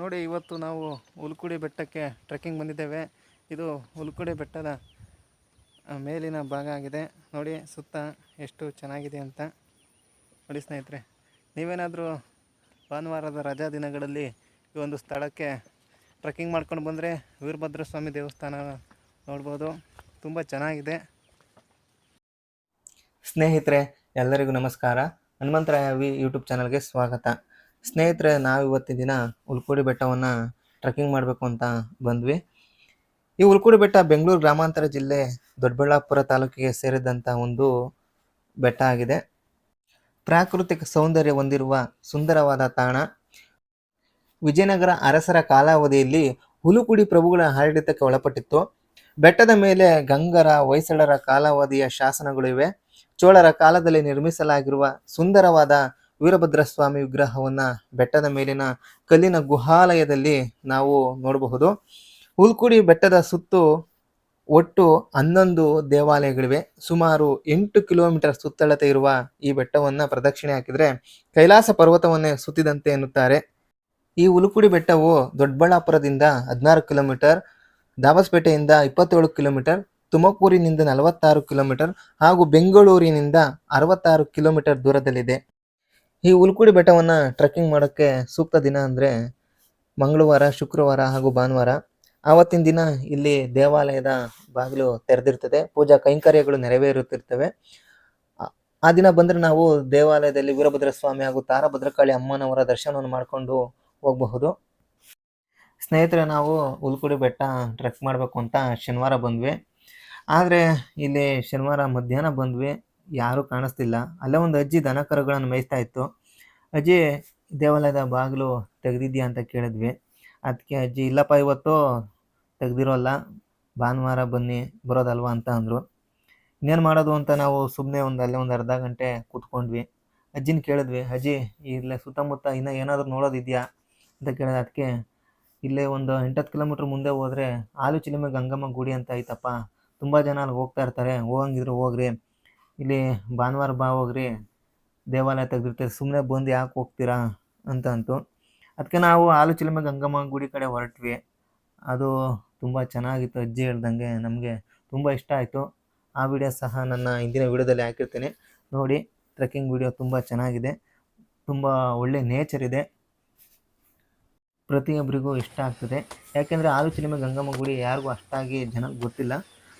ನೋಡಿ, ಇವತ್ತು ನಾವು ಹುಲ್ಕುಡಿ ಬೆಟ್ಟಕ್ಕೆ ಟ್ರೆಕ್ಕಿಂಗ್ ಬಂದಿದ್ದೇವೆ. ಇದು ಹುಲ್ಕುಡಿ ಬೆಟ್ಟದ ಮೇಲಿನ ಭಾಗ ಆಗಿದೆ. ನೋಡಿ, ಸುತ್ತ ಎಷ್ಟು ಚೆನ್ನಾಗಿದೆ ಅಂತ. ನೋಡಿ ಸ್ನೇಹಿತರೆ, ನೀವೇನಾದರೂ ಭಾನುವಾರದ ರಜಾ ದಿನಗಳಲ್ಲಿ ಈ ಒಂದು ಸ್ಥಳಕ್ಕೆ ಟ್ರೆಕ್ಕಿಂಗ್ ಮಾಡ್ಕೊಂಡು ಬಂದರೆ ವೀರಭದ್ರ ಸ್ವಾಮಿ ದೇವಸ್ಥಾನ ನೋಡ್ಬೋದು. ತುಂಬ ಚೆನ್ನಾಗಿದೆ. ಸ್ನೇಹಿತರೆ, ಎಲ್ಲರಿಗೂ ನಮಸ್ಕಾರ. ಹನುಮಂತರಾಯ ವಿ ಯೂಟ್ಯೂಬ್ ಚಾನಲ್ಗೆ ಸ್ವಾಗತ. ಸ್ನೇಹಿತರೆ, ನಾವು ಇವತ್ತಿನ ದಿನ ಉಲ್ಕೋಡಿ ಬೆಟ್ಟವನ್ನು ಟ್ರೆಕ್ಕಿಂಗ್ ಮಾಡಬೇಕು ಅಂತ ಬಂದ್ವಿ. ಈ ಉಲ್ಕೋಡಿ ಬೆಟ್ಟ ಬೆಂಗಳೂರು ಗ್ರಾಮಾಂತರ ಜಿಲ್ಲೆ ದೊಡ್ಡಬಳ್ಳಾಪುರ ತಾಲೂಕಿಗೆ ಸೇರಿದಂಥ ಒಂದು ಬೆಟ್ಟ ಆಗಿದೆ. ಪ್ರಾಕೃತಿಕ ಸೌಂದರ್ಯ ಹೊಂದಿರುವ ಸುಂದರವಾದ ತಾಣ. ವಿಜಯನಗರ ಅರಸರ ಕಾಲಾವಧಿಯಲ್ಲಿ ಹುಲುಕುಡಿ ಪ್ರಭುಗಳ ಆಡಳಿತಕ್ಕೆ ಒಳಪಟ್ಟಿತ್ತು. ಬೆಟ್ಟದ ಮೇಲೆ ಗಂಗರ, ಹೊಯ್ಸಳರ ಕಾಲಾವಧಿಯ ಶಾಸನಗಳಿವೆ ಚೋಳರ ಕಾಲದಲ್ಲಿ ನಿರ್ಮಿಸಲಾಗಿರುವ ಸುಂದರವಾದ ವೀರಭದ್ರ ಸ್ವಾಮಿ ವಿಗ್ರಹವನ್ನ ಬೆಟ್ಟದ ಮೇಲಿನ ಕಲ್ಲಿನ ಗುಹಾಲಯದಲ್ಲಿ ನಾವು ನೋಡಬಹುದು. ಹುಲ್ಕುಡಿ ಬೆಟ್ಟದ ಸುತ್ತು ಒಟ್ಟು ಹನ್ನೊಂದು ದೇವಾಲಯಗಳಿವೆ. ಸುಮಾರು ಎಂಟು ಕಿಲೋಮೀಟರ್ ಸುತ್ತಳತೆ ಇರುವ ಈ ಬೆಟ್ಟವನ್ನು ಪ್ರದಕ್ಷಿಣೆ ಹಾಕಿದರೆ ಕೈಲಾಸ ಪರ್ವತವನ್ನೇ ಸುತ್ತಿದಂತೆ ಎನ್ನುತ್ತಾರೆ. ಈ ಉಲುಕುಡಿ ಬೆಟ್ಟವು ದೊಡ್ಡಬಳ್ಳಾಪುರದಿಂದ ಹದಿನಾರು ಕಿಲೋಮೀಟರ್, ದಾಬಸ್ಪೇಟೆಯಿಂದ ಇಪ್ಪತ್ತೇಳು ಕಿಲೋಮೀಟರ್, ತುಮಕೂರಿನಿಂದ ನಲವತ್ತಾರು ಕಿಲೋಮೀಟರ್ ಹಾಗೂ ಬೆಂಗಳೂರಿನಿಂದ ಅರವತ್ತಾರು ಕಿಲೋಮೀಟರ್ ದೂರದಲ್ಲಿದೆ. ಈ ಉಲ್ಕುಡಿ ಬೆಟ್ಟವನ್ನು ಟ್ರೆಕ್ಕಿಂಗ್ ಮಾಡೋಕ್ಕೆ ಸೂಕ್ತ ದಿನ ಅಂದರೆ ಮಂಗಳವಾರ, ಶುಕ್ರವಾರ ಹಾಗೂ ಭಾನುವಾರ. ಆವತ್ತಿನ ದಿನ ಇಲ್ಲಿ ದೇವಾಲಯದ ಬಾಗಿಲು ತೆರೆದಿರ್ತದೆ. ಪೂಜಾ ಕೈಂಕರ್ಯಗಳು ನೆರವೇರುತ್ತಿರ್ತವೆ. ಆ- ದಿನ ಬಂದರೆ ನಾವು ದೇವಾಲಯದಲ್ಲಿ ವೀರಭದ್ರ ಸ್ವಾಮಿ ಹಾಗೂ ತಾರಭದ್ರಕಾಳಿ ಅಮ್ಮನವರ ದರ್ಶನವನ್ನು ಮಾಡಿಕೊಂಡು ಹೋಗಬಹುದು. ಸ್ನೇಹಿತರೆ, ನಾವು ಉಲ್ಕುಡಿ ಬೆಟ್ಟ ಟ್ರೆಕ್ ಮಾಡಬೇಕು ಅಂತ ಶನಿವಾರ ಬಂದ್ವಿ. ಆದರೆ ಇಲ್ಲಿ ಶನಿವಾರ ಮಧ್ಯಾಹ್ನ ಬಂದ್ವಿ. ಯಾರೂ ಕಾಣಿಸ್ತಿಲ್ಲ. ಅಲ್ಲೇ ಒಂದು ಅಜ್ಜಿ ದನ ಕರುಗಳನ್ನು ಮೇಯಿಸ್ತಾ ಇತ್ತು. ಅಜ್ಜಿ, ದೇವಾಲಯದ ಬಾಗಿಲು ತೆಗೆದಿದ್ಯಾ ಅಂತ ಕೇಳಿದ್ವಿ. ಅದಕ್ಕೆ ಅಜ್ಜಿ, ಇಲ್ಲಪ್ಪ, ಇವತ್ತು ತೆಗೆದಿರೋಲ್ಲ. ಭಾನುವಾರ ಬನ್ನಿ, ಬರೋದಲ್ವಾ ಅಂತ ಅಂದರು. ಇನ್ನೇನು ಮಾಡೋದು ಅಂತ ನಾವು ಸುಮ್ಮನೆ ಒಂದು ಅಲ್ಲೇ ಒಂದು ಅರ್ಧ ಗಂಟೆ ಕೂತ್ಕೊಂಡ್ವಿ. ಅಜ್ಜಿನ ಕೇಳಿದ್ವಿ, ಅಜ್ಜಿ, ಇಲ್ಲೇ ಸುತ್ತಮುತ್ತ ಇನ್ನೂ ಏನಾದರೂ ನೋಡೋದಿದೆಯಾ? ಅಂತ ಕೇಳಿದ ಅದಕ್ಕೆ ಇಲ್ಲೇ ಒಂದು ಎಂಟತ್ತು ಕಿಲೋಮೀಟ್ರ್ ಮುಂದೆ ಹೋದರೆ ಆಲು ಚಿಲುಮೆ ಗಂಗಮ್ಮ ಗುಡಿ ಅಂತ ಐತಪ್ಪ. ತುಂಬ ಜನ ಅಲ್ಲಿ ಹೋಗ್ತಾ ಇರ್ತಾರೆ. ಹೋಗಂಗಿದ್ರೆ ಹೋಗ್ರಿ. ಇಲ್ಲಿ ಭಾನುವಾರ ಬಾ ಹೋಗ್ರಿ, ದೇವಾಲಯ ತೆಗೆದಿರ್ತೀರಿ ಸುಮ್ಮನೆ ಬಂದು ಯಾಕೆ ಹೋಗ್ತೀರಾ ಅಂತ ಅಂತು. ಅದಕ್ಕೆ ನಾವು ಆಲು ಚಿಲುಮೆ ಗಂಗಮ್ಮ ಗುಡಿ ಕಡೆ ಹೊರಟ್ವಿ. ಅದು ತುಂಬ ಚೆನ್ನಾಗಿತ್ತು, ಅಜ್ಜಿ ಹೇಳ್ದಂಗೆ ನಮಗೆ ತುಂಬ ಇಷ್ಟ ಆಯಿತು. ಆ ವಿಡಿಯೋ ಸಹ ನನ್ನ ಹಿಂದಿನ ವಿಡಿಯೋದಲ್ಲಿ ಹಾಕಿರ್ತೀನಿ. ನೋಡಿ ಟ್ರೆಕ್ಕಿಂಗ್ ವಿಡಿಯೋ ತುಂಬ ಚೆನ್ನಾಗಿದೆ. ತುಂಬ ಒಳ್ಳೆ ನೇಚರ್ ಇದೆ. ಪ್ರತಿಯೊಬ್ಬರಿಗೂ ಇಷ್ಟ ಆಗ್ತದೆ. ಯಾಕೆಂದರೆ ಆಲು ಚಿಲುಮೆ ಗಂಗಮ್ಮ ಗುಡಿ ಯಾರಿಗೂ ಅಷ್ಟಾಗಿ ಜನಕ್ಕೆ ಗೊತ್ತಿಲ್ಲ.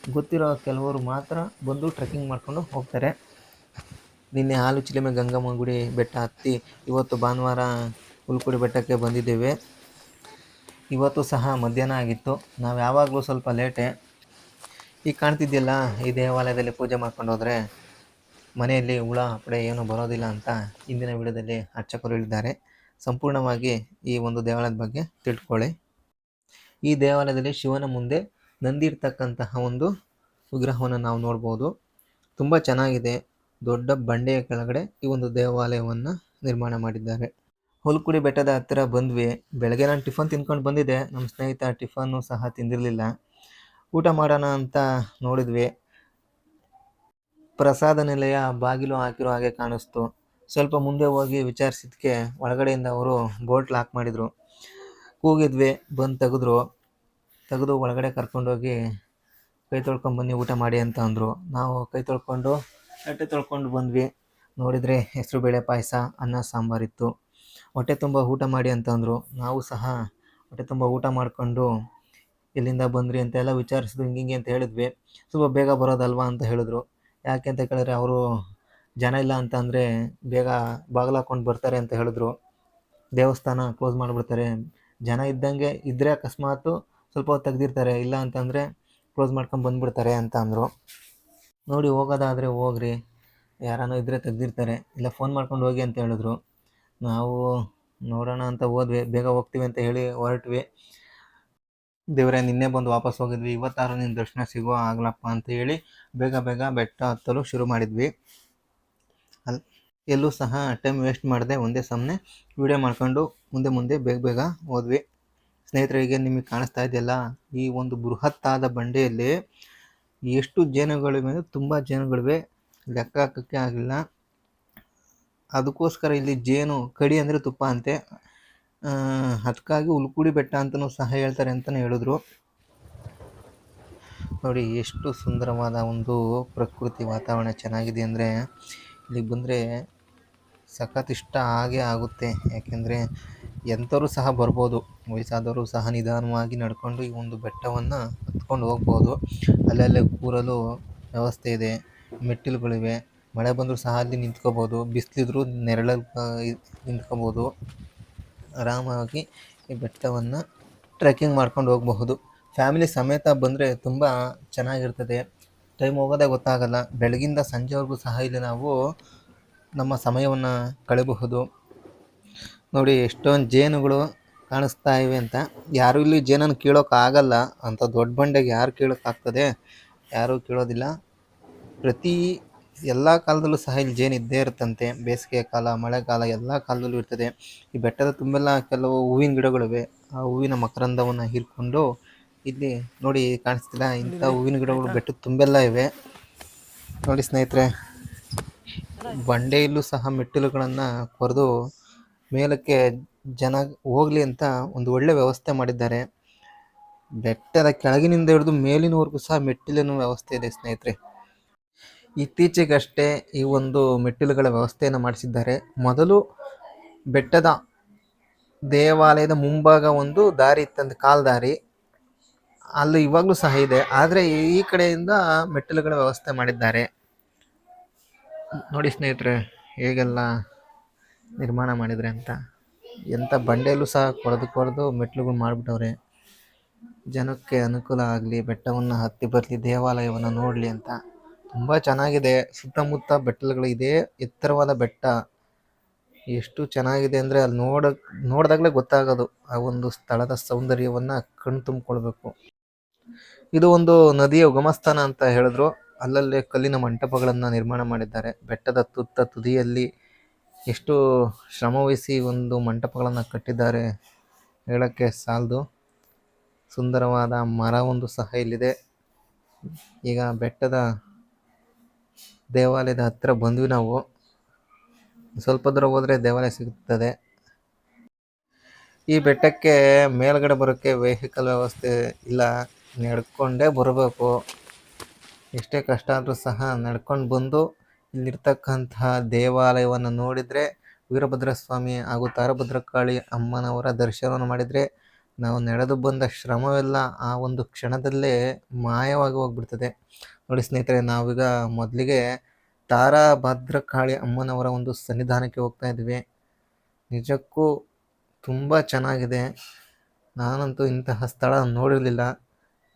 ಗೊತ್ತಿರೋ ಕೆಲವರು ಮಾತ್ರ ಬಂದು ಟ್ರೆಕ್ಕಿಂಗ್ ಮಾಡಿಕೊಂಡು ಹೋಗ್ತಾರೆ. ನಿನ್ನೆ ಹಾಲು ಚಿಲಿಮೆ ಗಂಗಮ್ಮ ಗುಡಿ ಬೆಟ್ಟ ಹತ್ತಿ ಇವತ್ತು ಭಾನುವಾರ ಹುಲ್ಕುಡಿ ಬೆಟ್ಟಕ್ಕೆ ಬಂದಿದ್ದೇವೆ. ಇವತ್ತು ಸಹ ಮಧ್ಯಾಹ್ನ ಆಗಿತ್ತು. ನಾವು ಯಾವಾಗಲೂ ಸ್ವಲ್ಪ ಲೇಟೆ ಈಗ ಕಾಣ್ತಿದ್ದಿಲ್ಲ ಈ ದೇವಾಲಯದಲ್ಲಿ ಪೂಜೆ ಮಾಡ್ಕೊಂಡು ಹೋದರೆ ಮನೆಯಲ್ಲಿ ಹುಳ ಪಡೆ ಏನೂ ಬರೋದಿಲ್ಲ ಅಂತ ಇಂದಿನ ವಿಡಿಯೋದಲ್ಲಿ ಅರ್ಚಕರು ಹೇಳಿದ್ದಾರೆ. ಸಂಪೂರ್ಣವಾಗಿ ಈ ಒಂದು ದೇವಾಲಯದ ಬಗ್ಗೆ ತಿಳ್ಕೊಳ್ಳಿ. ಈ ದೇವಾಲಯದಲ್ಲಿ ಶಿವನ ಮುಂದೆ ನಂದಿ ಇರ್ತಕ್ಕಂತಹ ಒಂದು ವಿಗ್ರಹವನ್ನು ನಾವು ನೋಡ್ಬೋದು. ತುಂಬ ಚೆನ್ನಾಗಿದೆ. ದೊಡ್ಡ ಬಂಡೆಯ ಕೆಳಗಡೆ ಈ ಒಂದು ದೇವಾಲಯವನ್ನು ನಿರ್ಮಾಣ ಮಾಡಿದ್ದಾರೆ. ಹುಲ್ಕುಡಿ ಬೆಟ್ಟದ ಹತ್ತಿರ ಬಂದ್ವಿ. ಬೆಳಗ್ಗೆ ನಾನು ಟಿಫನ್ ತಿನ್ಕೊಂಡು ಬಂದಿದ್ದೆ. ನಮ್ಮ ಸ್ನೇಹಿತ ಟಿಫನ್ನು ಸಹ ತಿಂದಿರಲಿಲ್ಲ. ಊಟ ಮಾಡೋಣ ಅಂತ ನೋಡಿದ್ವಿ. ಪ್ರಸಾದ ನಿಲಯ ಬಾಗಿಲು ಹಾಕಿರೋ ಹಾಗೆ ಕಾಣಿಸ್ತು. ಸ್ವಲ್ಪ ಮುಂದೆ ಹೋಗಿ ವಿಚಾರಿಸಿದ್ಕೆ ಒಳಗಡೆಯಿಂದ ಅವರು ಬೋಲ್ಟ್ ಲಾಕ್ ಮಾಡಿದರು. ಕೂಗಿದ್ವಿ. ಬಂದು ತೆಗೆದ್ರು. ತೆಗೆದು ಒಳಗಡೆ ಕರ್ಕೊಂಡೋಗಿ ಕೈ ತೊಳ್ಕೊಂಡು ಬನ್ನಿ, ಊಟ ಮಾಡಿ ಅಂತ ಅಂದರು. ನಾವು ಕೈ ತೊಳ್ಕೊಂಡು ಹೊಟ್ಟೆ ತೊಳ್ಕೊಂಡು ಬಂದ್ವಿ. ನೋಡಿದರೆ ಹೆಸರುಬೇಳೆ ಪಾಯಸ, ಅನ್ನ ಸಾಂಬಾರಿತ್ತು ಹೊಟ್ಟೆ ತುಂಬ ಊಟ ಮಾಡಿ ಅಂತ ಅಂದರು. ನಾವು ಸಹ ಹೊಟ್ಟೆ ತುಂಬ ಊಟ ಮಾಡಿಕೊಂಡು ಎಲ್ಲಿಂದ ಬಂದ್ರಿ ಅಂತೆಲ್ಲ ವಿಚಾರಿಸಿದ್ರು ಹಿಂಗೆ ಹಿಂಗೆ ಅಂತ ಹೇಳಿದ್ವಿ. ಸ್ವಲ್ಪ ಬೇಗ ಬರೋದಲ್ವಾ ಅಂತ ಹೇಳಿದ್ರು. ಯಾಕೆ ಅಂತ ಕೇಳಿದ್ರೆ ಅವರು, ಜನ ಇಲ್ಲ ಅಂತ ಅಂದರೆ ಬೇಗ ಬಾಗಿಲು ಹಾಕ್ಕೊಂಡು ಬರ್ತಾರೆ ಅಂತ ಹೇಳಿದ್ರು. ದೇವಸ್ಥಾನ ಕ್ಲೋಸ್ ಮಾಡಿಬಿಡ್ತಾರೆ. ಜನ ಇದ್ದಂಗೆ ಇದ್ದರೆ ಅಕಸ್ಮಾತು ಸ್ವಲ್ಪ ಹೊತ್ತು ತೆಗ್ದಿರ್ತಾರೆ, ಇಲ್ಲ ಅಂತಂದರೆ ಕ್ಲೋಸ್ ಮಾಡ್ಕೊಂಡು ಬಂದುಬಿಡ್ತಾರೆ ಅಂತ ಅಂದರು. ನೋಡಿ, ಹೋಗೋದಾದರೆ ಹೋಗ್ರಿ. ಯಾರಾನೋ ಇದ್ದರೆ ತೆಗ್ದಿರ್ತಾರೆ. ಇಲ್ಲ ಫೋನ್ ಮಾಡ್ಕೊಂಡು ಹೋಗಿ ಅಂತ ಹೇಳಿದ್ರು. ನಾವು ನೋಡೋಣ ಅಂತ ಹೋದ್ವಿ. ಬೇಗ ಹೋಗ್ತೀವಿ ಅಂತ ಹೇಳಿ ಹೊರಟ್ವಿ. ದೇವರೇ, ನಿನ್ನೆ ಬಂದು ವಾಪಸ್ ಹೋಗಿದ್ವಿ. ಇವತ್ತಾರು ನಿನ್ನ ದರ್ಶನ ಸಿಗೋ ಆಗ್ಲಪ್ಪ ಅಂತ ಹೇಳಿ ಬೇಗ ಬೇಗ ಬೆಟ್ಟ ಹತ್ತಲು ಶುರು ಮಾಡಿದ್ವಿ. ಅಲ್ಲಿ ಎಲ್ಲೂ ಸಹ ಟೈಮ್ ವೇಸ್ಟ್ ಮಾಡದೆ ಒಂದೇ ಸಮನೆ ವಿಡಿಯೋ ಮಾಡ್ಕೊಂಡು ಮುಂದೆ ಮುಂದೆ ಬೇಗ ಬೇಗ ಹೋದ್ವಿ. ಸ್ನೇಹಿತರಿಗೆ ನಿಮಗೆ ಕಾಣಿಸ್ತಾ ಇದೆಯಲ್ಲ, ಈ ಒಂದು ಬೃಹತ್ತಾದ ಬಂಡೆಯಲ್ಲಿ ಎಷ್ಟು ಜೇನುಗಳಿವೆ ಅಂದರೆ ತುಂಬ ಜೇನುಗಳಿವೆ ಲೆಕ್ಕ ಹಾಕೋಕ್ಕೆ ಆಗಿಲ್ಲ. ಅದಕ್ಕೋಸ್ಕರ ಇಲ್ಲಿ ಜೇನು ಕಡಿ ಅಂದರೆ ತುಪ್ಪ ಅಂತೆ. ಅದಕ್ಕಾಗಿ ಉಲ್ಕುಡಿ ಬೆಟ್ಟ ಅಂತಲೂ ಸಹ ಹೇಳ್ತಾರೆ ಅಂತಲೇ ಹೇಳಿದ್ರು. ನೋಡಿ, ಎಷ್ಟು ಸುಂದರವಾದ ಒಂದು ಪ್ರಕೃತಿ ವಾತಾವರಣ ಚೆನ್ನಾಗಿದೆ ಅಂದರೆ ಇಲ್ಲಿಗೆ ಬಂದರೆ ಸಖತ್ ಇಷ್ಟ ಆಗೇ ಆಗುತ್ತೆ. ಯಾಕೆಂದರೆ ಎಂಥವರು ಸಹ ಬರ್ಬೋದು. ವಯಸ್ಸಾದವರು ಸಹ ನಿಧಾನವಾಗಿ ನಡ್ಕೊಂಡು ಈ ಒಂದು ಬೆಟ್ಟವನ್ನು ಹತ್ಕೊಂಡು ಹೋಗ್ಬೋದು. ಅಲ್ಲಲ್ಲೇ ಕೂರಲು ವ್ಯವಸ್ಥೆ ಇದೆ. ಮೆಟ್ಟಿಲುಗಳಿವೆ. ಮಳೆ ಬಂದರೂ ಸಹ ಅಲ್ಲಿ ನಿಂತ್ಕೋಬೋದು. ಬಿಸಿಲಿದ್ರೂ ನೆರಳಲ್ಲಿ ನಿಂತ್ಕೋಬೋದು. ಆರಾಮಾಗಿ ಈ ಬೆಟ್ಟವನ್ನು ಟ್ರೆಕ್ಕಿಂಗ್ ಮಾಡ್ಕೊಂಡು ಹೋಗಬಹುದು. ಫ್ಯಾಮಿಲಿ ಸಮೇತ ಬಂದರೆ ತುಂಬ ಚೆನ್ನಾಗಿರ್ತದೆ. ಟೈಮ್ ಹೋಗೋದೇ ಗೊತ್ತಾಗಲ್ಲ. ಬೆಳಗಿಂದ ಸಂಜೆವರೆಗೂ ಸಹ ಇಲ್ಲಿ ನಾವು ನಮ್ಮ ಸಮಯವನ್ನು ಕಳೆಯಬಹುದು ನೋಡಿ, ಎಷ್ಟೊಂದು ಜೇನುಗಳು ಕಾಣಿಸ್ತಾ ಇವೆ ಅಂತ. ಯಾರು ಇಲ್ಲಿ ಜೇನನ್ನು ಕೀಳೋಕೆ ಆಗಲ್ಲ. ಅಂತ ದೊಡ್ಡ ಬಂಡೆಗೆ ಯಾರು ಕೀಳೋಕ್ಕಾಗ್ತದೆ ಯಾರೂ ಕೀಳೋದಿಲ್ಲ. ಪ್ರತಿ ಎಲ್ಲ ಕಾಲದಲ್ಲೂ ಸಹ ಇಲ್ಲಿ ಜೇನು ಇದ್ದೇ ಇರುತ್ತಂತೆ. ಬೇಸಿಗೆ ಕಾಲ, ಮಳೆಗಾಲ ಎಲ್ಲ ಕಾಲದಲ್ಲೂ ಇರ್ತದೆ. ಈ ಬೆಟ್ಟದ ತುಂಬೆಲ್ಲ ಕೆಲವು ಹೂವಿನ ಗಿಡಗಳಿವೆ. ಆ ಹೂವಿನ ಮಕರಂದವನ್ನು ಹೀರ್ಕೊಂಡು ಇಲ್ಲಿ ನೋಡಿ ಕಾಣಿಸ್ತಿಲ್ಲ. ಇಂಥ ಹೂವಿನ ಗಿಡಗಳು ಬೆಟ್ಟದ ತುಂಬೆಲ್ಲ ಇವೆ. ನೋಡಿ ಸ್ನೇಹಿತರೆ, ಬಂಡೆಯಲ್ಲೂ ಸಹ ಮೆಟ್ಟಿಲುಗಳನ್ನು ಕೊರೆದು ಮೇಲಕ್ಕೆ ಜನ ಹೋಗ್ಲಿ ಅಂತ ಒಂದು ಒಳ್ಳೆ ವ್ಯವಸ್ಥೆ ಮಾಡಿದ್ದಾರೆ. ಬೆಟ್ಟದ ಕೆಳಗಿನಿಂದ ಹಿಡಿದು ಮೇಲಿನವರೆಗೂ ಸಹ ಮೆಟ್ಟಿಲಿನ ವ್ಯವಸ್ಥೆ ಇದೆ ಸ್ನೇಹಿತರೆ. ಇತ್ತೀಚೆಗಷ್ಟೇ ಈ ಒಂದು ಮೆಟ್ಟಿಲುಗಳ ವ್ಯವಸ್ಥೆಯನ್ನು ಮಾಡಿಸಿದ್ದಾರೆ. ಮೊದಲು ಬೆಟ್ಟದ ದೇವಾಲಯದ ಮುಂಭಾಗ ಒಂದು ದಾರಿ ಇತ್ತಂದು ಕಾಲ್ ದಾರಿ ಅಲ್ಲಿ ಇವಾಗಲೂ ಸಹ ಇದೆ. ಆದರೆ ಈ ಕಡೆಯಿಂದ ಮೆಟ್ಟಿಲುಗಳ ವ್ಯವಸ್ಥೆ ಮಾಡಿದ್ದಾರೆ. ನೋಡಿ ಸ್ನೇಹಿತರೆ, ಹೇಗೆಲ್ಲ ನಿರ್ಮಾಣ ಮಾಡಿದರೆ ಅಂತ. ಎಂಥ ಬಂಡೆಯಲ್ಲೂ ಸಹ ಕೊರೆದು ಕೊರೆದು ಮೆಟ್ಲುಗಳು ಮಾಡಿಬಿಟ್ಟವ್ರೆ. ಜನಕ್ಕೆ ಅನುಕೂಲ ಆಗಲಿ, ಬೆಟ್ಟವನ್ನು ಹತ್ತಿ ಬರಲಿ, ದೇವಾಲಯವನ್ನು ನೋಡಲಿ ಅಂತ. ತುಂಬ ಚೆನ್ನಾಗಿದೆ. ಸುತ್ತಮುತ್ತ ಬೆಟ್ಟಲುಗಳು ಇದೇ. ಎತ್ತರವಾದ ಬೆಟ್ಟ. ಎಷ್ಟು ಚೆನ್ನಾಗಿದೆ ಅಂದರೆ ಅಲ್ಲಿ ನೋಡ, ನೋಡಿದಾಗಲೇ ಗೊತ್ತಾಗೋದು. ಆ ಒಂದು ಸ್ಥಳದ ಸೌಂದರ್ಯವನ್ನು ಕಣ್ಣು ತುಂಬಿಕೊಳ್ಬೇಕು. ಇದು ಒಂದು ನದಿಯ ಉಗಮಸ್ಥಾನ ಅಂತ ಹೇಳಿದ್ರು. ಅಲ್ಲಲ್ಲೇ ಕಲ್ಲಿನ ಮಂಟಪಗಳನ್ನು ನಿರ್ಮಾಣ ಮಾಡಿದ್ದಾರೆ. ಬೆಟ್ಟದ ತುತ್ತ ತುದಿಯಲ್ಲಿ ಎಷ್ಟು ಶ್ರಮವಹಿಸಿ ಒಂದು ಮಂಟಪಗಳನ್ನು ಕಟ್ಟಿದ್ದಾರೆ ಹೇಳೋಕ್ಕೆ ಸಾಲದು. ಸುಂದರವಾದ ಮರ ಒಂದು ಸಹ ಇಲ್ಲಿದೆ. ಈಗ ಬೆಟ್ಟದ ದೇವಾಲಯದ ಹತ್ತಿರ ಬಂದ್ವಿ ನಾವು. ಸ್ವಲ್ಪ ದೂರ ಹೋದರೆ ದೇವಾಲಯ ಸಿಗುತ್ತದೆ. ಈ ಬೆಟ್ಟಕ್ಕೆ ಮೇಲ್ಗಡೆ ಬರೋಕ್ಕೆ ವೆಹಿಕಲ್ ವ್ಯವಸ್ಥೆ ಇಲ್ಲ. ನಡ್ಕೊಂಡೇ ಬರಬೇಕು. ಎಷ್ಟೇ ಕಷ್ಟ ಆದರೂ ಸಹ ನಡ್ಕೊಂಡು ಬಂದು ಇಲ್ಲಿರ್ತಕ್ಕಂತಹ ದೇವಾಲಯವನ್ನು ನೋಡಿದರೆ ವೀರಭದ್ರ ಸ್ವಾಮಿ ಹಾಗೂ ತಾರಭದ್ರಕಾಳಿ ಅಮ್ಮನವರ ದರ್ಶನವನ್ನು ಮಾಡಿದರೆ ನಾವು ನಡೆದು ಬಂದ ಶ್ರಮವೆಲ್ಲ ಆ ಒಂದು ಕ್ಷಣದಲ್ಲೇ ಮಾಯವಾಗಿ ಹೋಗ್ಬಿಡ್ತದೆ. ನೋಡಿ ಸ್ನೇಹಿತರೆ, ನಾವೀಗ ಮೊದಲಿಗೆ ತಾರಾಭದ್ರಕಾಳಿ ಅಮ್ಮನವರ ಒಂದು ಸನ್ನಿಧಾನಕ್ಕೆ ಹೋಗ್ತಾ ಇದ್ವಿ. ನಿಜಕ್ಕೂ ತುಂಬ ಚೆನ್ನಾಗಿದೆ. ನಾನಂತೂ ಇಂತಹ ಸ್ಥಳ ನೋಡಿರಲಿಲ್ಲ.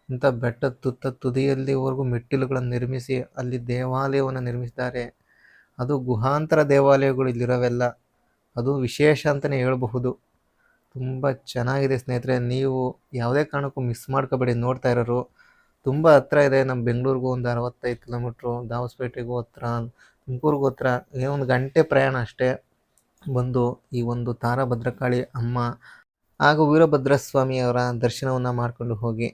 ಇಂಥ ಬೆಟ್ಟದ ತುತ್ತ ತುದಿಯಲ್ಲಿವರೆಗೂ ಮೆಟ್ಟಿಲುಗಳನ್ನು ನಿರ್ಮಿಸಿ ಅಲ್ಲಿ ದೇವಾಲಯವನ್ನು ನಿರ್ಮಿಸಿದ್ದಾರೆ. ಅದು ಗುಹಾಂತರ ದೇವಾಲಯಗಳು ಇಲ್ಲಿರೋವೆಲ್ಲ. ಅದು ವಿಶೇಷ ಅಂತಲೇ ಹೇಳಬಹುದು. ತುಂಬ ಚೆನ್ನಾಗಿದೆ ಸ್ನೇಹಿತರೆ, ನೀವು ಯಾವುದೇ ಕಾರಣಕ್ಕೂ ಮಿಸ್ ಮಾಡ್ಕೋಬೇಡಿ, ನೋಡ್ತಾ ಇರೋರು. ತುಂಬ ಹತ್ರ ಇದೆ, ನಮ್ಮ ಬೆಂಗಳೂರಿಗೂ ಒಂದು ಅರವತ್ತೈದು ಕಿಲೋಮೀಟ್ರು, ದಾವಸ್ಪೇಟೆಗೂ ಹತ್ರ, ತುಮಕೂರಿಗೂ ಹತ್ರ ಒಂದು ಗಂಟೆ ಪ್ರಯಾಣ ಅಷ್ಟೇ. ಬಂದು ಈ ಒಂದು ತಾರಾಭದ್ರಕಾಳಿ ಅಮ್ಮ ಹಾಗೂ ವೀರಭದ್ರ ಸ್ವಾಮಿಯವರ ದರ್ಶನವನ್ನು ಮಾಡಿಕೊಂಡು ಹೋಗಿ.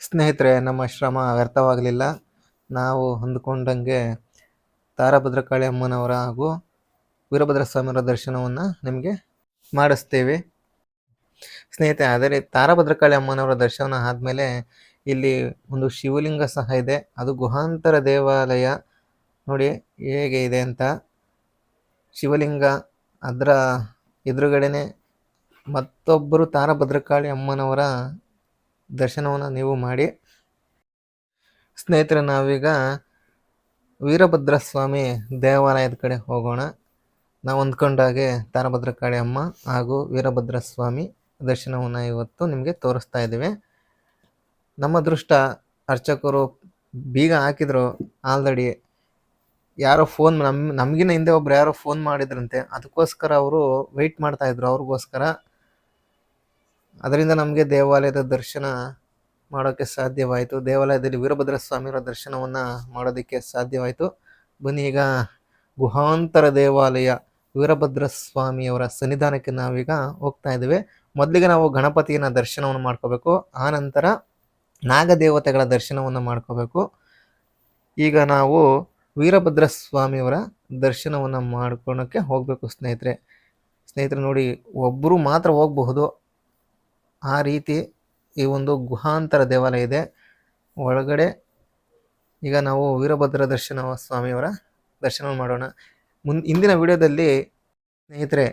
ಸ್ನೇಹಿತರೆ, ನಮ್ಮ ಶ್ರಮ ವ್ಯರ್ಥವಾಗಲಿಲ್ಲ. ನಾವು ಹೊಂದಿಕೊಂಡಂಗೆ ತಾರಾಭದ್ರಕಾಳಿ ಅಮ್ಮನವರ ಹಾಗೂ ವೀರಭದ್ರ ಸ್ವಾಮಿಯವರ ದರ್ಶನವನ್ನು ನಿಮಗೆ ಮಾಡಿಸ್ತೇವೆ. ಸ್ನೇಹಿತರೆ ಅದೇ ತಾರಾಭದ್ರಕಾಳಿ ಅಮ್ಮನವರ ದರ್ಶನ ಆದಮೇಲೆ ಇಲ್ಲಿ ಒಂದು ಶಿವಲಿಂಗ ಸಹ ಇದೆ. ಅದು ಗುಹಾಂತರ ದೇವಾಲಯ. ನೋಡಿ, ಹೇಗೆ ಇದೆ ಅಂತ. ಶಿವಲಿಂಗ ಅದರ ಎದುರುಗಡೆನೆ ಮತ್ತೊಬ್ಬರು ತಾರಭದ್ರಕಾಳಿ ಅಮ್ಮನವರ ದರ್ಶನವನ್ನು ನೀವು ಮಾಡಿ. ಸ್ನೇಹಿತರೆ, ನಾವೀಗ ವೀರಭದ್ರ ಸ್ವಾಮಿ ದೇವಾಲಯದ ಕಡೆ ಹೋಗೋಣ. ನಾವು ಅಂದ್ಕೊಂಡಾಗೆ ತಾರಭದ್ರ ಅಮ್ಮ ಹಾಗೂ ವೀರಭದ್ರ ಸ್ವಾಮಿ ದರ್ಶನವನ್ನು ಇವತ್ತು ನಿಮಗೆ ತೋರಿಸ್ತಾ ಇದ್ದೀವಿ. ನಮ್ಮ ದೃಷ್ಟ ಅರ್ಚಕರು ಬೀಗ ಹಾಕಿದ್ರು ಆಲ್ರೆಡಿ. ಯಾರೋ ಫೋನ್ ನಮ್ಮ ನಮಗಿನ ಹಿಂದೆ ಒಬ್ರು ಯಾರೋ ಫೋನ್ ಮಾಡಿದ್ರಂತೆ. ಅದಕ್ಕೋಸ್ಕರ ಅವರು ವೆಯ್ಟ್ ಮಾಡ್ತಾಯಿದ್ರು ಅವ್ರಿಗೋಸ್ಕರ ಅದರಿಂದ ನಮಗೆ ದೇವಾಲಯದ ದರ್ಶನ ಮಾಡೋಕ್ಕೆ ಸಾಧ್ಯವಾಯಿತು. ದೇವಾಲಯದಲ್ಲಿ ವೀರಭದ್ರ ಸ್ವಾಮಿಯವರ ದರ್ಶನವನ್ನು ಮಾಡೋದಕ್ಕೆ ಸಾಧ್ಯವಾಯಿತು. ಬನ್ನಿ ಈಗ ಗುಹಾಂತರ ದೇವಾಲಯ ವೀರಭದ್ರ ಸ್ವಾಮಿಯವರ ಸನ್ನಿಧಾನಕ್ಕೆ ನಾವೀಗ ಹೋಗ್ತಾ ಇದ್ದೇವೆ. ಮೊದಲಿಗೆ ನಾವು ಗಣಪತಿಯನ್ನ ದರ್ಶನವನ್ನು ಮಾಡ್ಕೋಬೇಕು. ಆ ನಂತರ ನಾಗದೇವತೆಗಳ ದರ್ಶನವನ್ನು ಮಾಡ್ಕೋಬೇಕು. ಈಗ ನಾವು ವೀರಭದ್ರ ಸ್ವಾಮಿಯವರ ದರ್ಶನವನ್ನು ಮಾಡ್ಕೊಳಕ್ಕೆ ಹೋಗಬೇಕು ಸ್ನೇಹಿತರೆ. ಸ್ನೇಹಿತರೆ ನೋಡಿ ಒಬ್ಬರು ಮಾತ್ರ ಹೋಗಬಹುದು. ಆ ರೀತಿ ಈ ಒಂದು ಗುಹಾಂತರ ದೇವಾಲಯ ಇದೆ. ಒಳಗಡೆ ಈಗ ನಾವು ವೀರಭದ್ರ ದರ್ಶನ ಸ್ವಾಮಿಯವರ ದರ್ಶನ ಮಾಡೋಣ. ಮುನ್, ಇಂದಿನ ವಿಡಿಯೋದಲ್ಲಿ ಸ್ನೇಹಿತರೆ,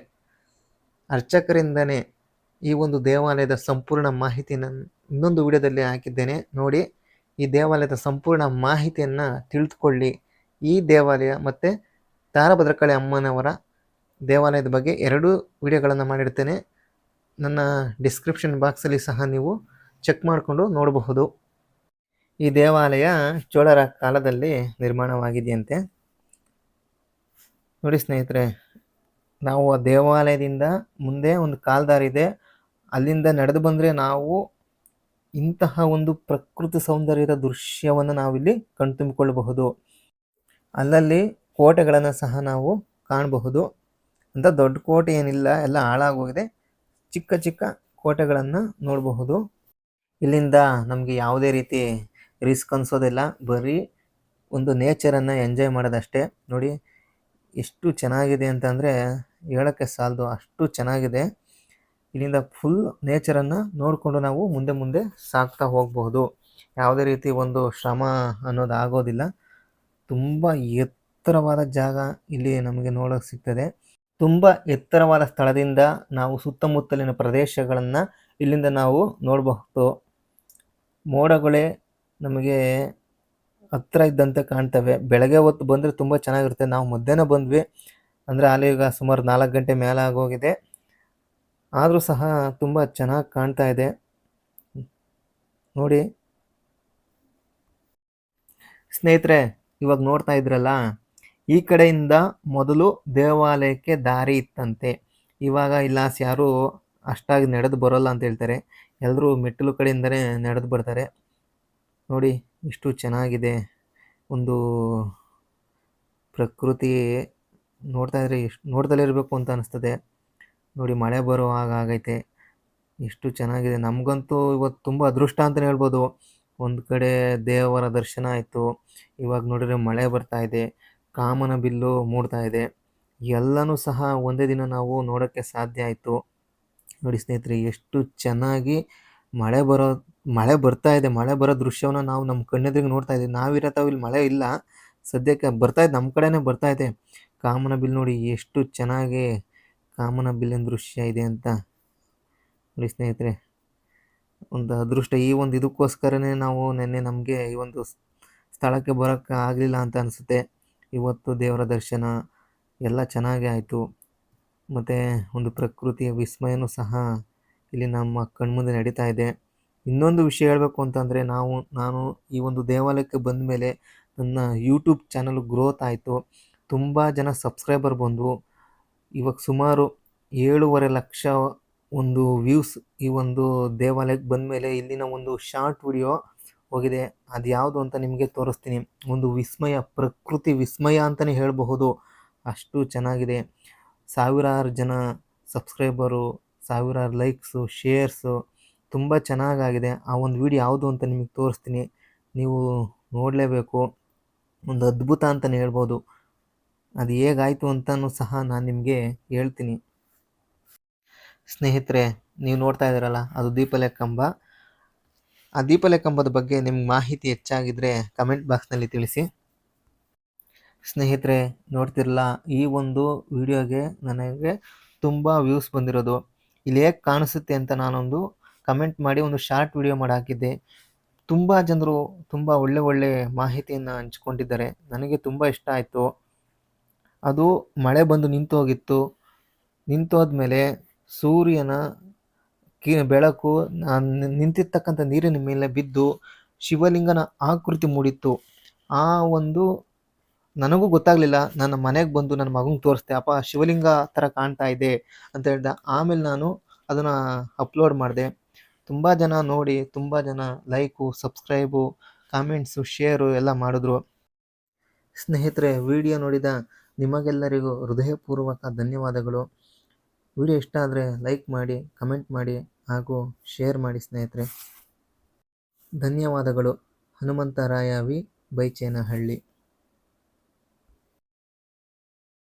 ಅರ್ಚಕರಿಂದನೇ ಈ ಒಂದು ದೇವಾಲಯದ ಸಂಪೂರ್ಣ ಮಾಹಿತಿಯನ್ನು ಇನ್ನೊಂದು ವಿಡಿಯೋದಲ್ಲಿ ಹಾಕಿದ್ದೇನೆ. ನೋಡಿ, ಈ ದೇವಾಲಯದ ಸಂಪೂರ್ಣ ಮಾಹಿತಿಯನ್ನು ತಿಳಿದುಕೊಳ್ಳಿ. ಈ ದೇವಾಲಯ ಮತ್ತು ತಾರಭದ್ರಕಾಳಿ ಅಮ್ಮನವರ ದೇವಾಲಯದ ಬಗ್ಗೆ ಎರಡೂ ವಿಡಿಯೋಗಳನ್ನು ಮಾಡಿರ್ತೇನೆ. ನನ್ನ ಡಿಸ್ಕ್ರಿಪ್ಷನ್ ಬಾಕ್ಸಲ್ಲಿ ಸಹ ನೀವು ಚೆಕ್ ಮಾಡಿಕೊಂಡು ನೋಡಬಹುದು. ಈ ದೇವಾಲಯ ಚೋಳರ ಕಾಲದಲ್ಲಿ ನಿರ್ಮಾಣವಾಗಿದೆಯಂತೆ. ನೋಡಿ ಸ್ನೇಹಿತರೆ, ನಾವು ಆ ದೇವಾಲಯದಿಂದ ಮುಂದೆ ಒಂದು ಕಾಲ್ದಾರಿ ಇದೆ. ಅಲ್ಲಿಂದ ನಡೆದು ಬಂದರೆ ನಾವು ಇಂತಹ ಒಂದು ಪ್ರಕೃತಿ ಸೌಂದರ್ಯದ ದೃಶ್ಯವನ್ನು ನಾವಿಲ್ಲಿ ಕಣ್ತುಂಬಿಕೊಳ್ಳಬಹುದು. ಅಲ್ಲಲ್ಲಿ ಕೋಟೆಗಳನ್ನು ಸಹ ನಾವು ಕಾಣಬಹುದು. ಅಂತ ದೊಡ್ಡ ಕೋಟೆ ಏನಿಲ್ಲ, ಎಲ್ಲ ಹಾಳಾಗೋಗಿದೆ ಚಿಕ್ಕ ಚಿಕ್ಕ ಕೋಟೆಗಳನ್ನು ನೋಡಬಹುದು. ಇಲ್ಲಿಂದ ನಮಗೆ ಯಾವುದೇ ರೀತಿ ರಿಸ್ಕ್ ಅನಿಸೋದಿಲ್ಲ. ಬರೀ ಒಂದು ನೇಚರನ್ನು ಎಂಜಾಯ್ ಮಾಡೋದಷ್ಟೇ. ನೋಡಿ, ಎಷ್ಟು ಚೆನ್ನಾಗಿದೆ ಅಂತಂದರೆ ಹೇಳೋಕ್ಕೆ ಸಾಲದು, ಅಷ್ಟು ಚೆನ್ನಾಗಿದೆ. ಇಲ್ಲಿಂದ ಫುಲ್ ನೇಚರನ್ನು ನೋಡಿಕೊಂಡು ನಾವು ಮುಂದೆ ಮುಂದೆ ಸಾಗ್ತಾ ಹೋಗಬಹುದು. ಯಾವುದೇ ರೀತಿ ಒಂದು ಶ್ರಮ ಅನ್ನೋದು ಆಗೋದಿಲ್ಲ. ತುಂಬ ಎತ್ತರವಾದ ಜಾಗ ಇಲ್ಲಿ ನಮಗೆ ನೋಡೋಕೆ ಸಿಗ್ತದೆ. ತುಂಬ ಎತ್ತರವಾದ ಸ್ಥಳದಿಂದ ನಾವು ಸುತ್ತಮುತ್ತಲಿನ ಪ್ರದೇಶಗಳನ್ನು ಇಲ್ಲಿಂದ ನಾವು ನೋಡಬಹುದು. ಮೋಡಗಳೇ ನಮಗೆ ಹತ್ತಿರ ಇದ್ದಂತೆ ಕಾಣ್ತವೆ. ಬೆಳಗ್ಗೆ ಹೊತ್ತು ಬಂದರೆ ತುಂಬ ಚೆನ್ನಾಗಿರುತ್ತೆ. ನಾವು ಮಧ್ಯಾಹ್ನ ಬಂದ್ವಿ ಅಂದರೆ ಅಲ್ಲಿ ಈಗ ಸುಮಾರು ನಾಲ್ಕು ಗಂಟೆ ಮೇಲೆ ಆಗೋಗಿದೆ. ಆದರೂ ಸಹ ತುಂಬ ಚೆನ್ನಾಗಿ ಕಾಣ್ತಾ ಇದೆ. ನೋಡಿ. ಸ್ನೇಹಿತರೆ, ಇವಾಗ ನೋಡ್ತಾ ಇದ್ರಲ್ಲ ಈ ಕಡೆಯಿಂದ ಮೊದಲು ದೇವಾಲಯಕ್ಕೆ ದಾರಿ ಇತ್ತಂತೆ. ಇವಾಗ ಇಲ್ಲ ಯಾರು ಅಷ್ಟಾಗಿ ನಡೆದು ಬರೋಲ್ಲ ಅಂತ ಹೇಳ್ತಾರೆ. ಎಲ್ಲರೂ ಮೆಟ್ಟಿಲು ಕಡೆಯಿಂದನೇ ನಡೆದು ಬರ್ತಾರೆ. ನೋಡಿ, ಇಷ್ಟು ಚೆನ್ನಾಗಿದೆ. ಒಂದು ಪ್ರಕೃತಿ ನೋಡ್ತಾ ಇದ್ರೆ ಎಷ್ಟು ನೋಡ್ತಲೇ ಇರಬೇಕು ಅಂತ ಅನಿಸ್ತದೆ. ನೋಡಿ, ಮಳೆ ಬರೋ ಹಾಗಾಗೈತೆ ಎಷ್ಟು ಚೆನ್ನಾಗಿದೆ. ನಮಗಂತೂ ಇವತ್ತು ತುಂಬ ಅದೃಷ್ಟ ಅಂತಲೇ ಹೇಳ್ಬೋದು. ಒಂದು ಕಡೆ ದೇವರ ದರ್ಶನ ಆಯಿತು. ಇವಾಗ ನೋಡಿದ್ರೆ ಮಳೆ ಬರ್ತಾ ಇದೆ. ಕಾಮನ ಬಿಲ್ಲು ಮೂಡ್ತಾ ಇದೆ. ಎಲ್ಲನೂ ಸಹ ಒಂದೇ ದಿನ ನಾವು ನೋಡೋಕ್ಕೆ ಸಾಧ್ಯ ಆಯಿತು. ನೋಡಿ ಸ್ನೇಹಿತರೆ, ಎಷ್ಟು ಚೆನ್ನಾಗಿ ಮಳೆ ಬರೋ, ಮಳೆ ಬರ್ತಾ ಇದೆ. ಮಳೆ ಬರೋ ದೃಶ್ಯವನ್ನು ನಾವು ನಮ್ಮ ಕಣ್ಣೆದ್ರಿಗೆ ನೋಡ್ತಾ ಇದ್ದೀವಿ. ನಾವಿರತ್ತಾವ ಇಲ್ಲಿ ಮಳೆ ಇಲ್ಲ. ಸದ್ಯಕ್ಕೆ ಬರ್ತಾ ಇದೆ. ನಮ್ಮ ಕಡೆನೇ ಬರ್ತಾ ಇದೆ. ಕಾಮನ ಬಿಲ್ ನೋಡಿ ಎಷ್ಟು ಚೆನ್ನಾಗಿ ಕಾಮನ ಬಿಲ್ಲಿನ ದೃಶ್ಯ ಇದೆ ಅಂತ. ನೋಡಿ ಸ್ನೇಹಿತರೆ, ಒಂದು ಅದೃಷ್ಟ. ಈ ಒಂದು ಇದಕ್ಕೋಸ್ಕರನೇ ನಾವು ನಿನ್ನೆ ನಮಗೆ ಈ ಒಂದು ಸ್ಥಳಕ್ಕೆ ಬರೋಕ್ಕೆ ಆಗಲಿಲ್ಲ ಅಂತ ಅನಿಸುತ್ತೆ. ಇವತ್ತು ದೇವರ ದರ್ಶನ ಎಲ್ಲ ಚೆನ್ನಾಗೇ ಆಯಿತು. ಮತ್ತು ಒಂದು ಪ್ರಕೃತಿಯ ವಿಸ್ಮಯನೂ ಸಹ ಇಲ್ಲಿ ನಮ್ಮ ಕಣ್ಮುಂದೆ ನಡೀತಾ ಇದೆ. ಇನ್ನೊಂದು ವಿಷಯ ಹೇಳಬೇಕು ಅಂತಂದರೆ ನಾವು, ನಾನು ಈ ಒಂದು ದೇವಾಲಯಕ್ಕೆ ಬಂದ ಮೇಲೆ ನನ್ನ ಯೂಟ್ಯೂಬ್ ಚಾನಲ್ ಗ್ರೋತ್ ಆಯಿತು. ತುಂಬ ಜನ ಸಬ್ಸ್ಕ್ರೈಬರ್ ಬಂದು ಇವಾಗ ಸುಮಾರು ಏಳೂವರೆ ಲಕ್ಷ ಒಂದು ವ್ಯೂಸ್ ಈ ಒಂದು ದೇವಾಲಯಕ್ಕೆ ಬಂದ ಮೇಲೆ ಇಲ್ಲಿನ ಒಂದು ಶಾರ್ಟ್ ವಿಡಿಯೋ ಹೋಗಿದೆ. ಅದು ಯಾವುದು ಅಂತ ನಿಮಗೆ ತೋರಿಸ್ತೀನಿ. ಒಂದು ವಿಸ್ಮಯ, ಪ್ರಕೃತಿ ವಿಸ್ಮಯ ಅಂತಲೇ ಹೇಳಬಹುದು. ಅಷ್ಟು ಚೆನ್ನಾಗಿದೆ. ಸಾವಿರಾರು ಜನ ಸಬ್ಸ್ಕ್ರೈಬರು, ಸಾವಿರಾರು ಲೈಕ್ಸು, ಶೇರ್ಸು ತುಂಬ ಚೆನ್ನಾಗಾಗಿದೆ. ಆ ಒಂದು ವಿಡಿಯೋ ಯಾವುದು ಅಂತ ನಿಮಗೆ ತೋರಿಸ್ತೀನಿ. ನೀವು ನೋಡಲೇಬೇಕು. ಒಂದು ಅದ್ಭುತ ಅಂತಲೇ ಹೇಳ್ಬೋದು ಅದು ಹೇಗಾಯಿತು ಅಂತಲೂ ಸಹ ನಾನು ನಿಮಗೆ ಹೇಳ್ತೀನಿ. ಸ್ನೇಹಿತರೆ, ನೀವು ನೋಡ್ತಾ ಇದ್ದೀರಲ್ಲ, ಅದು ದೀಪಲೆ ಕಂಬ ಆ ದೀಪಲೆ ಕಂಬದ ಬಗ್ಗೆ ನಿಮ್ಗೆ ಮಾಹಿತಿ ಹೆಚ್ಚಾಗಿದ್ದರೆ ಕಮೆಂಟ್ ಬಾಕ್ಸ್ನಲ್ಲಿ ತಿಳಿಸಿ. ಸ್ನೇಹಿತರೆ ನೋಡ್ತಿರಲ್ಲ ಈ ಒಂದು ವಿಡಿಯೋಗೆ ನನಗೆ ತುಂಬ ವ್ಯೂಸ್ ಬಂದಿರೋದು. ಇಲ್ಲಿ ಹೇಗೆ ಕಾಣಿಸುತ್ತೆ ಅಂತ ನಾನೊಂದು ಕಮೆಂಟ್ ಮಾಡಿ ಒಂದು ಶಾರ್ಟ್ ವಿಡಿಯೋ ಮಾಡಿ ಹಾಕಿದ್ದೆ. ತುಂಬ ಜನರು ತುಂಬ ಒಳ್ಳೆ ಒಳ್ಳೆ ಮಾಹಿತಿಯನ್ನು ಹಂಚ್ಕೊಂಡಿದ್ದಾರೆ. ನನಗೆ ತುಂಬ ಇಷ್ಟ ಆಯಿತು. ಅದು ಮಳೆ ಬಂದು ನಿಂತು ಹೋಗಿತ್ತು ನಿಂತೋದ್ಮೇಲೆ ಸೂರ್ಯನ ಕಿ ಬೆಳಕು ನಿಂತಿರ್ತಕ್ಕಂಥ ನೀರಿನ ಮೇಲೆ ಬಿದ್ದು ಶಿವಲಿಂಗನ ಆಕೃತಿ ಮೂಡಿತ್ತು. ಆ ಒಂದು ನನಗೂ ಗೊತ್ತಾಗಲಿಲ್ಲ. ನನ್ನ ಮನೆಗೆ ಬಂದು ನನ್ನ ಮಗನಿಗೆ ತೋರಿಸ್ದೆ, ಅಪ್ಪ, ಶಿವಲಿಂಗ ಥರ ಕಾಣ್ತಾ ಇದೆ ಅಂತ ಹೇಳ್ದೆ. ಆಮೇಲೆ ನಾನು ಅದನ್ನು ಅಪ್ಲೋಡ್ ಮಾಡಿದೆ. ತುಂಬ ಜನ ನೋಡಿ, ತುಂಬ ಜನ ಲೈಕು, ಸಬ್ಸ್ಕ್ರೈಬು, ಕಾಮೆಂಟ್ಸು, ಶೇರು ಎಲ್ಲ ಮಾಡಿದ್ರು. ಸ್ನೇಹಿತರೆ, ವಿಡಿಯೋ ನೋಡಿದ ನಿಮಗೆಲ್ಲರಿಗೂ ಹೃದಯಪೂರ್ವಕ ಧನ್ಯವಾದಗಳು. ವಿಡಿಯೋ ಇಷ್ಟ ಆದರೆ ಲೈಕ್ ಮಾಡಿ, ಕಮೆಂಟ್ ಮಾಡಿ ಹಾಗೂ ಶೇರ್ ಮಾಡಿ ಸ್ನೇಹಿತರೆ. ಧನ್ಯವಾದಗಳು. ಹನುಮಂತರಾಯ ವಿ. ಬೈಚೇನಹಳ್ಳಿ.